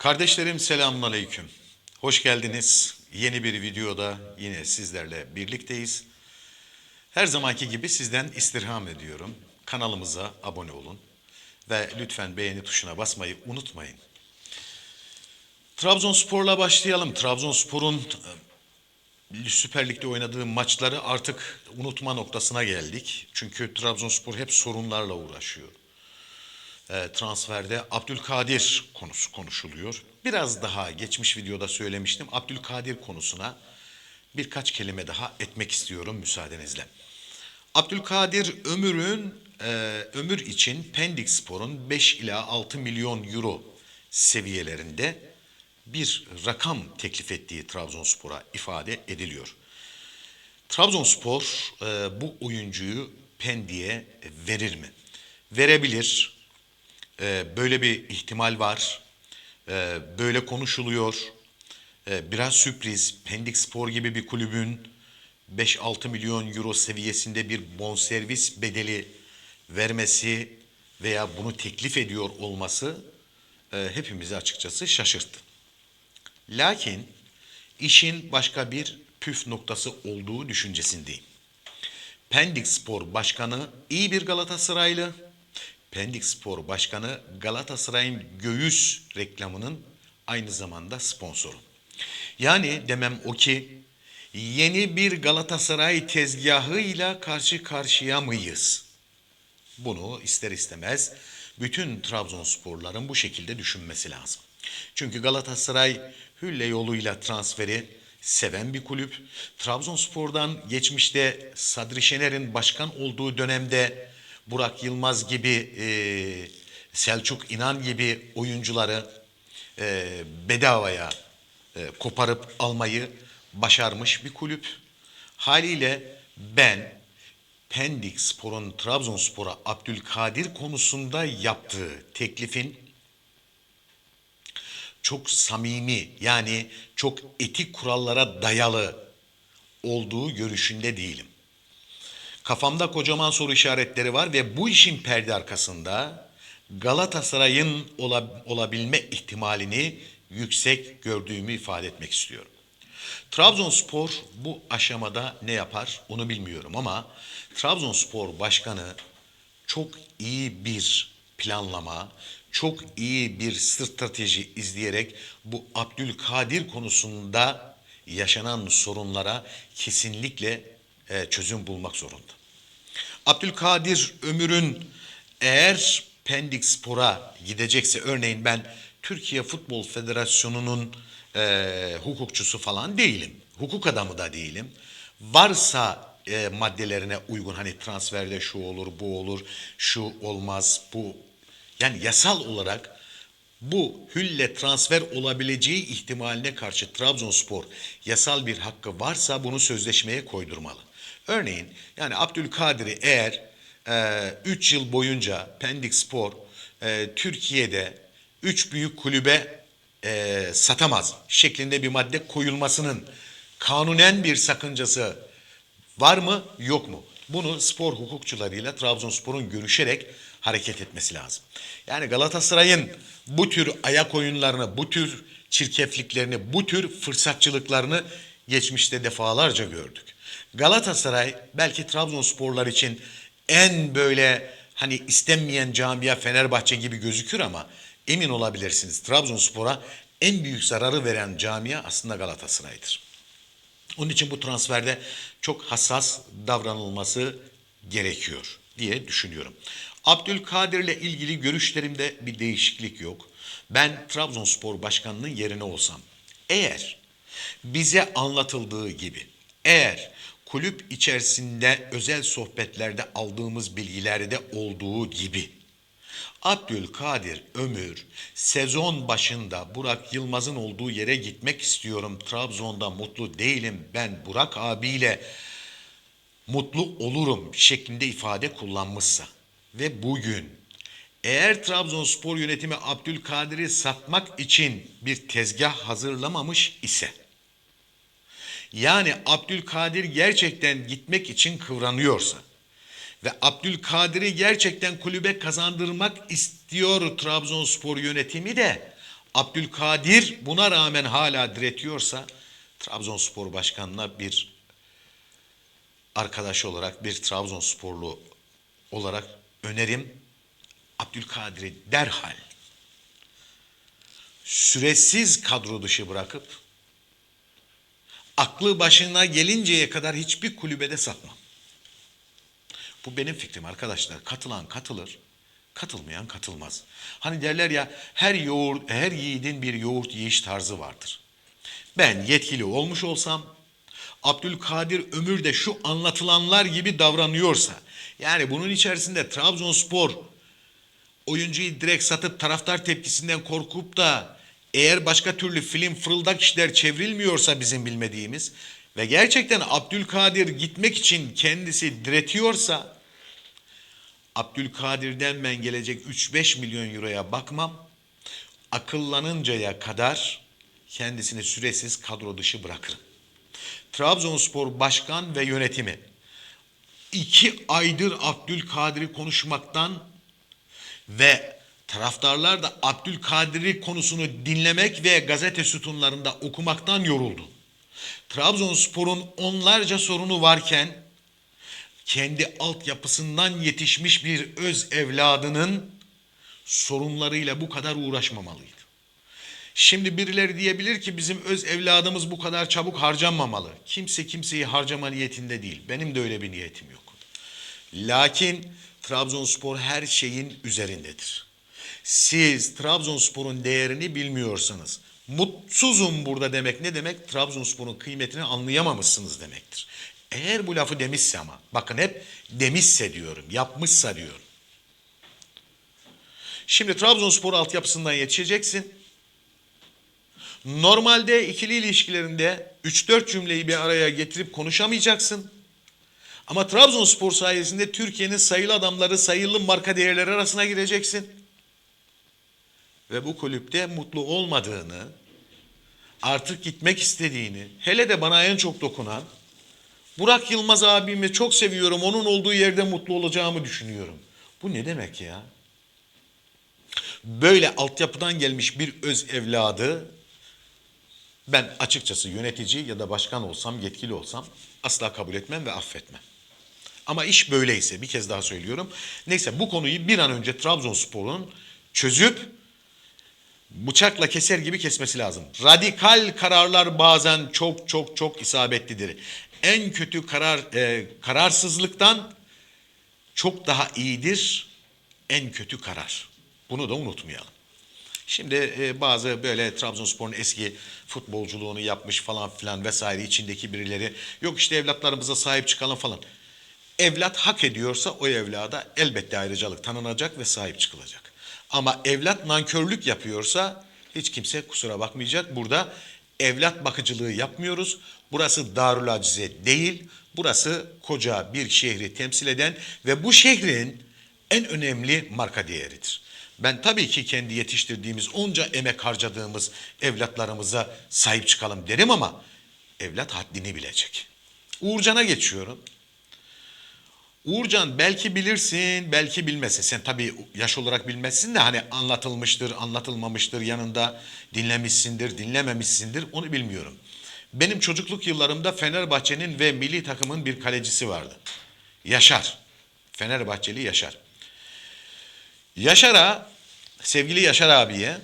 Kardeşlerim selamun aleyküm. Hoş geldiniz. Yeni bir videoda yine sizlerle birlikteyiz. Her zamanki gibi sizden istirham ediyorum. Kanalımıza abone olun ve lütfen beğeni tuşuna basmayı unutmayın. Trabzonspor'la başlayalım. Trabzonspor'un e, Süper Lig'de oynadığı maçları artık unutma noktasına geldik. Çünkü Trabzonspor hep sorunlarla uğraşıyor transferde Abdülkadir konusu konuşuluyor. Biraz daha geçmiş videoda söylemiştim. Abdülkadir konusuna birkaç kelime daha etmek istiyorum müsaadenizle. Abdülkadir Ömür'ün e, Ömür için Pendik Spor'un 5 ila 6 milyon euro seviyelerinde bir rakam teklif ettiği Trabzonspor'a ifade ediliyor. Trabzonspor e, bu oyuncuyu Pendik'e verir mi? Verebilir. Ee, böyle bir ihtimal var. Ee, böyle konuşuluyor. Ee, biraz sürpriz. Pendik Spor gibi bir kulübün 5-6 milyon euro seviyesinde bir bonservis bedeli vermesi veya bunu teklif ediyor olması e, hepimizi açıkçası şaşırttı. Lakin işin başka bir püf noktası olduğu düşüncesindeyim. Pendik Spor Başkanı iyi bir Galatasaraylı. Pendik Spor Başkanı Galatasaray'ın göğüs reklamının aynı zamanda sponsoru. Yani demem o ki yeni bir Galatasaray tezgahıyla karşı karşıya mıyız? Bunu ister istemez bütün Trabzonsporların bu şekilde düşünmesi lazım. Çünkü Galatasaray hülle yoluyla transferi seven bir kulüp. Trabzonspor'dan geçmişte Sadri Şener'in başkan olduğu dönemde Burak Yılmaz gibi, e, Selçuk İnan gibi oyuncuları e, bedavaya e, koparıp almayı başarmış bir kulüp. Haliyle ben Pendik Spor'un Trabzonspor'a Abdülkadir konusunda yaptığı teklifin çok samimi yani çok etik kurallara dayalı olduğu görüşünde değilim. Kafamda kocaman soru işaretleri var ve bu işin perde arkasında Galatasaray'ın ola- olabilme ihtimalini yüksek gördüğümü ifade etmek istiyorum. Trabzonspor bu aşamada ne yapar onu bilmiyorum ama Trabzonspor Başkanı çok iyi bir planlama, çok iyi bir strateji izleyerek bu Abdülkadir konusunda yaşanan sorunlara kesinlikle e, çözüm bulmak zorunda. Abdülkadir Ömür'ün eğer Pendik Spor'a gidecekse örneğin ben Türkiye Futbol Federasyonu'nun e, hukukçusu falan değilim. Hukuk adamı da değilim. Varsa e, maddelerine uygun hani transferde şu olur, bu olur, şu olmaz, bu yani yasal olarak bu hülle transfer olabileceği ihtimaline karşı Trabzonspor yasal bir hakkı varsa bunu sözleşmeye koydurmalı. Örneğin yani Abdülkadir'i eğer 3 yıl boyunca Pendik Spor e, Türkiye'de 3 büyük kulübe e, satamaz şeklinde bir madde koyulmasının kanunen bir sakıncası var mı yok mu? Bunu spor hukukçularıyla Trabzonspor'un görüşerek hareket etmesi lazım. Yani Galatasaray'ın bu tür ayak oyunlarını, bu tür çirkefliklerini, bu tür fırsatçılıklarını geçmişte defalarca gördük. Galatasaray belki Trabzonsporlar için en böyle hani istenmeyen camia Fenerbahçe gibi gözükür ama emin olabilirsiniz Trabzonspor'a en büyük zararı veren camia aslında Galatasaray'dır. Onun için bu transferde çok hassas davranılması gerekiyor diye düşünüyorum. Abdülkadir'le ilgili görüşlerimde bir değişiklik yok. Ben Trabzonspor Başkanı'nın yerine olsam eğer bize anlatıldığı gibi eğer kulüp içerisinde özel sohbetlerde aldığımız bilgilerde olduğu gibi Abdülkadir Ömür sezon başında Burak Yılmaz'ın olduğu yere gitmek istiyorum. Trabzon'da mutlu değilim. Ben Burak abiyle mutlu olurum şeklinde ifade kullanmışsa ve bugün eğer Trabzonspor yönetimi Abdülkadir'i satmak için bir tezgah hazırlamamış ise yani Abdülkadir gerçekten gitmek için kıvranıyorsa ve Abdülkadir'i gerçekten kulübe kazandırmak istiyor Trabzonspor yönetimi de Abdülkadir buna rağmen hala diretiyorsa Trabzonspor Başkanı'na bir arkadaş olarak bir Trabzonsporlu olarak önerim Abdülkadir'i derhal süresiz kadro dışı bırakıp aklı başına gelinceye kadar hiçbir kulübede satmam. Bu benim fikrim arkadaşlar. Katılan katılır, katılmayan katılmaz. Hani derler ya her yoğurt, her yiğidin bir yoğurt yiyiş tarzı vardır. Ben yetkili olmuş olsam Abdülkadir Ömür de şu anlatılanlar gibi davranıyorsa yani bunun içerisinde Trabzonspor oyuncuyu direkt satıp taraftar tepkisinden korkup da eğer başka türlü film fırıldak işler çevrilmiyorsa bizim bilmediğimiz ve gerçekten Abdülkadir gitmek için kendisi diretiyorsa Abdülkadir'den ben gelecek 3-5 milyon euroya bakmam. Akıllanıncaya kadar kendisini süresiz kadro dışı bırakırım. Trabzonspor başkan ve yönetimi iki aydır Abdülkadir'i konuşmaktan ve taraftarlar da Abdülkadir'i konusunu dinlemek ve gazete sütunlarında okumaktan yoruldu. Trabzonspor'un onlarca sorunu varken kendi altyapısından yetişmiş bir öz evladının sorunlarıyla bu kadar uğraşmamalıydı. Şimdi birileri diyebilir ki bizim öz evladımız bu kadar çabuk harcanmamalı. Kimse kimseyi harcama niyetinde değil. Benim de öyle bir niyetim yok. Lakin Trabzonspor her şeyin üzerindedir. Siz Trabzonspor'un değerini bilmiyorsanız, mutsuzum burada demek ne demek? Trabzonspor'un kıymetini anlayamamışsınız demektir. Eğer bu lafı demişse ama, bakın hep demişse diyorum, yapmışsa diyorum. Şimdi Trabzonspor altyapısından yetişeceksin. Normalde ikili ilişkilerinde 3-4 cümleyi bir araya getirip konuşamayacaksın. Ama Trabzonspor sayesinde Türkiye'nin sayılı adamları, sayılı marka değerleri arasına gireceksin. Ve bu kulüpte mutlu olmadığını, artık gitmek istediğini, hele de bana en çok dokunan, Burak Yılmaz abimi çok seviyorum, onun olduğu yerde mutlu olacağımı düşünüyorum. Bu ne demek ya? Böyle altyapıdan gelmiş bir öz evladı ben açıkçası yönetici ya da başkan olsam, yetkili olsam asla kabul etmem ve affetmem. Ama iş böyleyse bir kez daha söylüyorum. Neyse bu konuyu bir an önce Trabzonspor'un çözüp bıçakla keser gibi kesmesi lazım. Radikal kararlar bazen çok çok çok isabetlidir. En kötü karar e, kararsızlıktan çok daha iyidir en kötü karar. Bunu da unutmayalım. Şimdi e, bazı böyle Trabzonspor'un eski futbolculuğunu yapmış falan filan vesaire içindeki birileri yok işte evlatlarımıza sahip çıkalım falan. Evlat hak ediyorsa o evlada elbette ayrıcalık tanınacak ve sahip çıkılacak. Ama evlat nankörlük yapıyorsa hiç kimse kusura bakmayacak. Burada evlat bakıcılığı yapmıyoruz. Burası Darül Acize değil. Burası koca bir şehri temsil eden ve bu şehrin en önemli marka değeridir. Ben tabii ki kendi yetiştirdiğimiz onca emek harcadığımız evlatlarımıza sahip çıkalım derim ama evlat haddini bilecek. Uğurcan'a geçiyorum. Uğurcan belki bilirsin, belki bilmesin. Sen tabii yaş olarak bilmezsin de hani anlatılmıştır, anlatılmamıştır, yanında dinlemişsindir, dinlememişsindir onu bilmiyorum. Benim çocukluk yıllarımda Fenerbahçe'nin ve milli takımın bir kalecisi vardı. Yaşar. Fenerbahçeli Yaşar. Yaşar'a, sevgili Yaşar abiye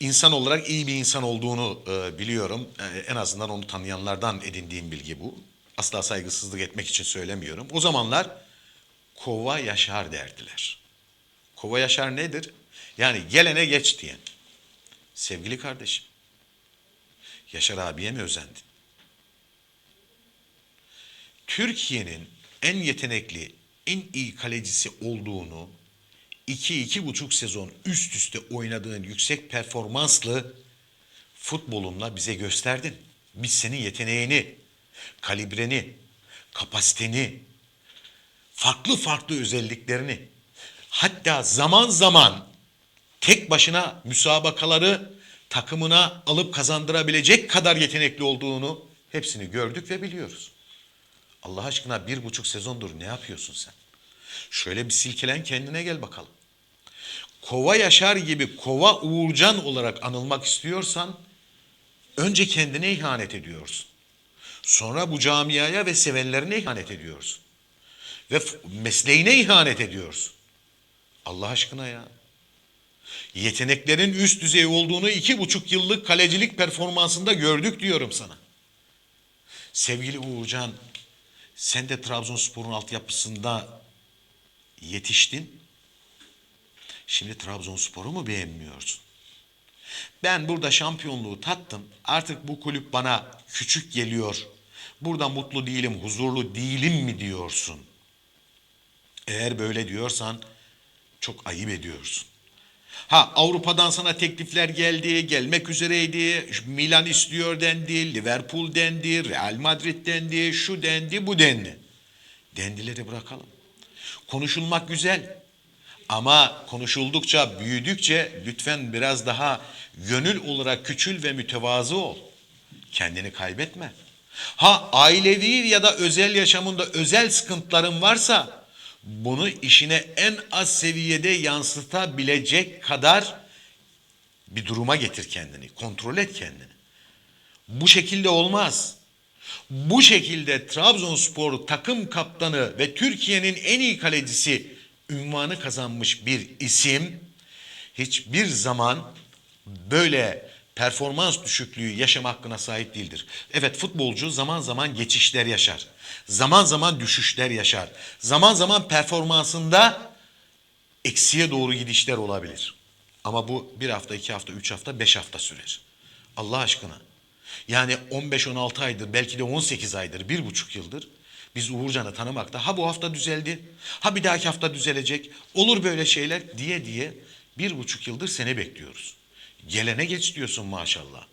insan olarak iyi bir insan olduğunu e, biliyorum. E, en azından onu tanıyanlardan edindiğim bilgi bu. Asla saygısızlık etmek için söylemiyorum. O zamanlar kova yaşar derdiler. Kova yaşar nedir? Yani gelene geç diyen. Sevgili kardeşim, Yaşar abiye mi özendin? Türkiye'nin en yetenekli, en iyi kalecisi olduğunu iki iki buçuk sezon üst üste oynadığın yüksek performanslı futbolunla bize gösterdin. Biz senin yeteneğini, kalibreni, kapasiteni, farklı farklı özelliklerini, hatta zaman zaman tek başına müsabakaları takımına alıp kazandırabilecek kadar yetenekli olduğunu hepsini gördük ve biliyoruz. Allah aşkına bir buçuk sezondur ne yapıyorsun sen? Şöyle bir silkelen kendine gel bakalım. Kova Yaşar gibi Kova Uğurcan olarak anılmak istiyorsan önce kendine ihanet ediyorsun. Sonra bu camiaya ve sevenlerine ihanet ediyorsun. Ve mesleğine ihanet ediyorsun. Allah aşkına ya. Yeteneklerin üst düzey olduğunu iki buçuk yıllık kalecilik performansında gördük diyorum sana. Sevgili Uğurcan, sen de Trabzonspor'un altyapısında yetiştin. Şimdi Trabzonspor'u mu beğenmiyorsun? Ben burada şampiyonluğu tattım. Artık bu kulüp bana küçük geliyor. Burada mutlu değilim, huzurlu değilim mi diyorsun? Eğer böyle diyorsan çok ayıp ediyorsun. Ha Avrupa'dan sana teklifler geldi, gelmek üzereydi. Milan istiyor dendi, Liverpool dendi, Real Madrid dendi, şu dendi, bu dendi. Dendileri bırakalım. Konuşulmak güzel. Ama konuşuldukça, büyüdükçe lütfen biraz daha gönül olarak küçül ve mütevazı ol. Kendini kaybetme. Ha ailevi ya da özel yaşamında özel sıkıntıların varsa bunu işine en az seviyede yansıtabilecek kadar bir duruma getir kendini. Kontrol et kendini. Bu şekilde olmaz. Bu şekilde Trabzonspor takım kaptanı ve Türkiye'nin en iyi kalecisi ünvanı kazanmış bir isim hiçbir zaman böyle performans düşüklüğü yaşama hakkına sahip değildir. Evet futbolcu zaman zaman geçişler yaşar. Zaman zaman düşüşler yaşar. Zaman zaman performansında eksiye doğru gidişler olabilir. Ama bu bir hafta, iki hafta, üç hafta, beş hafta sürer. Allah aşkına. Yani 15-16 aydır, belki de 18 aydır, bir buçuk yıldır biz Uğurcan'ı tanımakta. Ha bu hafta düzeldi, ha bir dahaki hafta düzelecek, olur böyle şeyler diye diye bir buçuk yıldır seni bekliyoruz. Gelene geç diyorsun maşallah.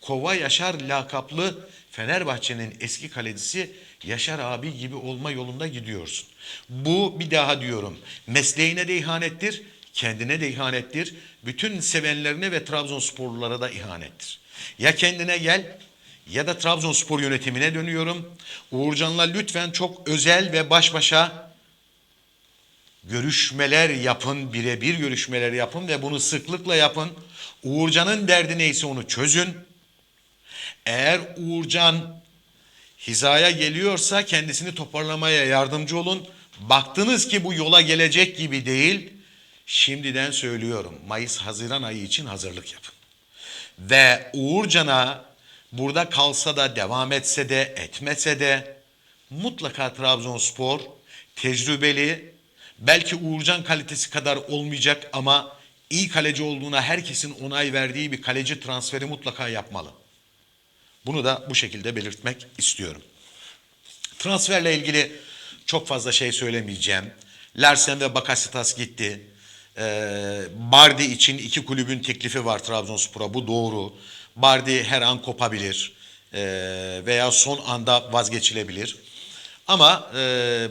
Kova Yaşar lakaplı Fenerbahçe'nin eski kalecisi Yaşar abi gibi olma yolunda gidiyorsun. Bu bir daha diyorum mesleğine de ihanettir, kendine de ihanettir, bütün sevenlerine ve Trabzonsporlulara da ihanettir. Ya kendine gel ya da Trabzonspor yönetimine dönüyorum. Uğurcan'la lütfen çok özel ve baş başa görüşmeler yapın, birebir görüşmeler yapın ve bunu sıklıkla yapın. Uğurcan'ın derdi neyse onu çözün. Eğer Uğurcan hizaya geliyorsa kendisini toparlamaya yardımcı olun. Baktınız ki bu yola gelecek gibi değil. Şimdiden söylüyorum. Mayıs-Haziran ayı için hazırlık yapın. Ve Uğurcan'a burada kalsa da devam etse de etmese de mutlaka Trabzonspor tecrübeli belki Uğurcan kalitesi kadar olmayacak ama iyi kaleci olduğuna herkesin onay verdiği bir kaleci transferi mutlaka yapmalı. Bunu da bu şekilde belirtmek istiyorum. Transferle ilgili çok fazla şey söylemeyeceğim. Larsen ve Bakasitas gitti. Ee, Bardi için iki kulübün teklifi var Trabzonspor'a. Bu doğru. Bardi her an kopabilir. Ee, veya son anda vazgeçilebilir. Ama e,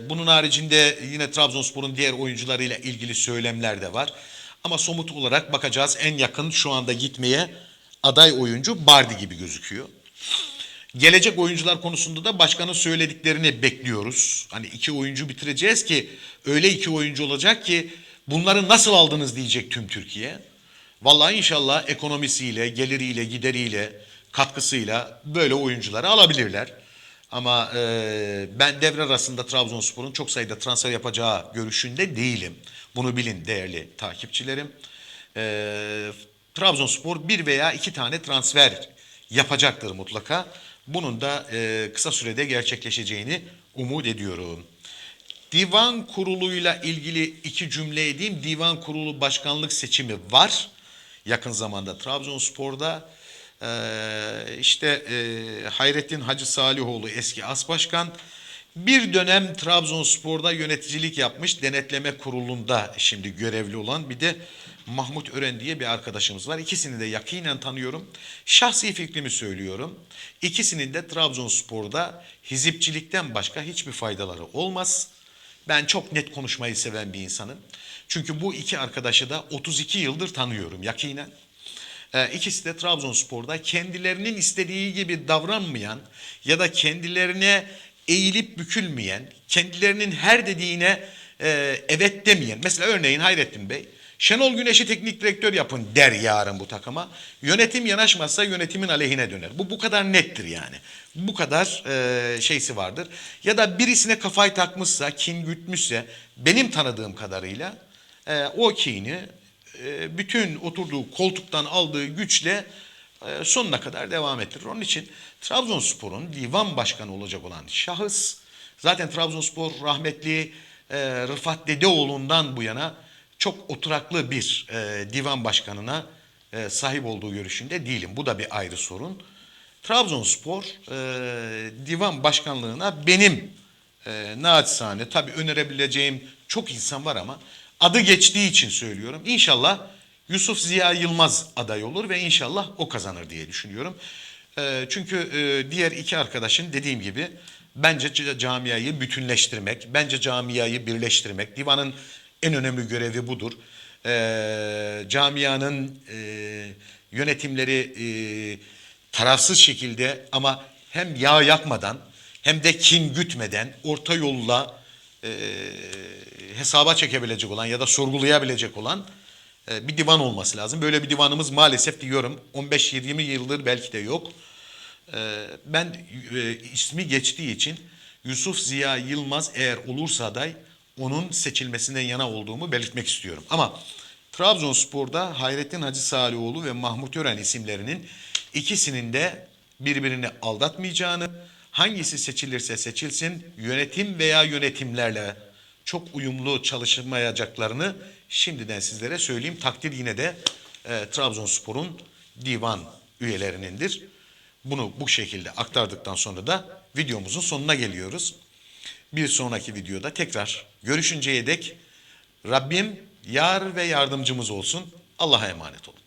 bunun haricinde yine Trabzonspor'un diğer oyuncularıyla ilgili söylemler de var. Ama somut olarak bakacağız en yakın şu anda gitmeye aday oyuncu Bardi gibi gözüküyor. Gelecek oyuncular konusunda da başkanın söylediklerini bekliyoruz. Hani iki oyuncu bitireceğiz ki öyle iki oyuncu olacak ki bunları nasıl aldınız diyecek tüm Türkiye. Vallahi inşallah ekonomisiyle, geliriyle, gideriyle, katkısıyla böyle oyuncuları alabilirler. Ama e, ben devre arasında Trabzonspor'un çok sayıda transfer yapacağı görüşünde değilim. Bunu bilin değerli takipçilerim. E, Trabzonspor bir veya iki tane transfer yapacaktır mutlaka. Bunun da e, kısa sürede gerçekleşeceğini umut ediyorum. Divan kuruluyla ilgili iki cümle edeyim. Divan kurulu başkanlık seçimi var. Yakın zamanda Trabzonspor'da ee, işte e, Hayrettin Hacı Salihoğlu eski as başkan bir dönem Trabzonspor'da yöneticilik yapmış denetleme kurulunda şimdi görevli olan bir de Mahmut Ören diye bir arkadaşımız var. İkisini de yakinen tanıyorum. Şahsi fikrimi söylüyorum. İkisinin de Trabzonspor'da hizipçilikten başka hiçbir faydaları olmaz. Ben çok net konuşmayı seven bir insanım. Çünkü bu iki arkadaşı da 32 yıldır tanıyorum yakinen. Ee, İkisi de Trabzonspor'da kendilerinin istediği gibi davranmayan ya da kendilerine eğilip bükülmeyen, kendilerinin her dediğine e, evet demeyen. Mesela örneğin Hayrettin Bey Şenol Güneş'i teknik direktör yapın der yarın bu takıma. Yönetim yanaşmazsa yönetimin aleyhine döner. Bu bu kadar nettir yani. Bu kadar e, şeysi vardır. Ya da birisine kafayı takmışsa, kin gütmüşse benim tanıdığım kadarıyla e, o kini bütün oturduğu koltuktan aldığı güçle e, sonuna kadar devam ettirir. Onun için Trabzonspor'un divan başkanı olacak olan şahıs zaten Trabzonspor rahmetli e, Rıfat Dedeoğlu'ndan bu yana çok oturaklı bir e, divan başkanına e, sahip olduğu görüşünde değilim. Bu da bir ayrı sorun. Trabzonspor e, divan başkanlığına benim e, naçizane tabii önerebileceğim çok insan var ama adı geçtiği için söylüyorum. İnşallah Yusuf Ziya Yılmaz aday olur ve inşallah o kazanır diye düşünüyorum. E, çünkü e, diğer iki arkadaşın dediğim gibi bence camiayı bütünleştirmek, bence camiayı birleştirmek, divanın en önemli görevi budur. E, camianın yönetimleri e, tarafsız şekilde ama hem yağ yakmadan hem de kin gütmeden orta yolla e, hesaba çekebilecek olan ya da sorgulayabilecek olan e, bir divan olması lazım. Böyle bir divanımız maalesef diyorum 15-20 yıldır belki de yok. E, ben e, ismi geçtiği için Yusuf Ziya Yılmaz eğer olursa aday onun seçilmesinden yana olduğumu belirtmek istiyorum. Ama Trabzonspor'da Hayrettin Hacı Salioğlu ve Mahmut Ören isimlerinin ikisinin de birbirini aldatmayacağını, hangisi seçilirse seçilsin yönetim veya yönetimlerle çok uyumlu çalışmayacaklarını şimdiden sizlere söyleyeyim. Takdir yine de e, Trabzonspor'un divan üyelerinindir. Bunu bu şekilde aktardıktan sonra da videomuzun sonuna geliyoruz. Bir sonraki videoda tekrar görüşünceye dek Rabbim yar ve yardımcımız olsun. Allah'a emanet olun.